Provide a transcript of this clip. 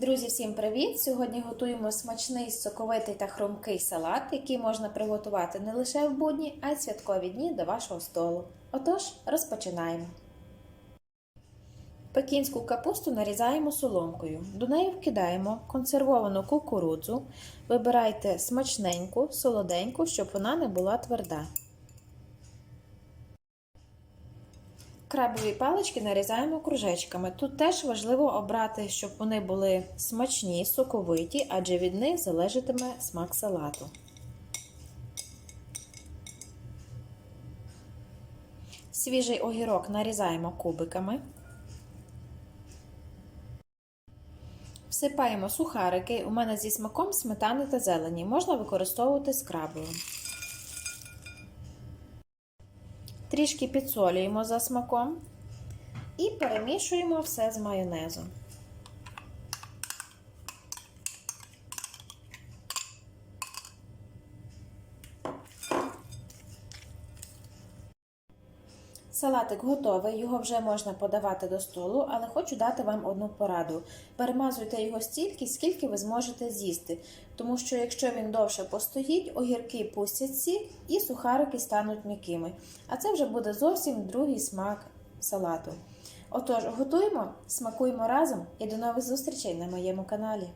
Друзі, всім привіт! Сьогодні готуємо смачний соковитий та хрумкий салат, який можна приготувати не лише в будні, а й святкові дні до вашого столу. Отож, розпочинаємо. Пекінську капусту нарізаємо соломкою. До неї вкидаємо консервовану кукурудзу. Вибирайте смачненьку, солоденьку, щоб вона не була тверда. Крабові палички нарізаємо кружечками. Тут теж важливо обрати, щоб вони були смачні, соковиті, адже від них залежатиме смак салату. Свіжий огірок нарізаємо кубиками. Всипаємо сухарики. У мене зі смаком сметани та зелені. Можна використовувати з крабовим. Трішки підсолюємо за смаком і перемішуємо все з майонезом. Салатик готовий, його вже можна подавати до столу, але хочу дати вам одну пораду. Перемазуйте його стільки, скільки ви зможете з'їсти, тому що якщо він довше постоїть, огірки пустять сік і сухарики стануть м'якими. А це вже буде зовсім другий смак салату. Отож, готуємо, смакуємо разом і до нових зустрічей на моєму каналі.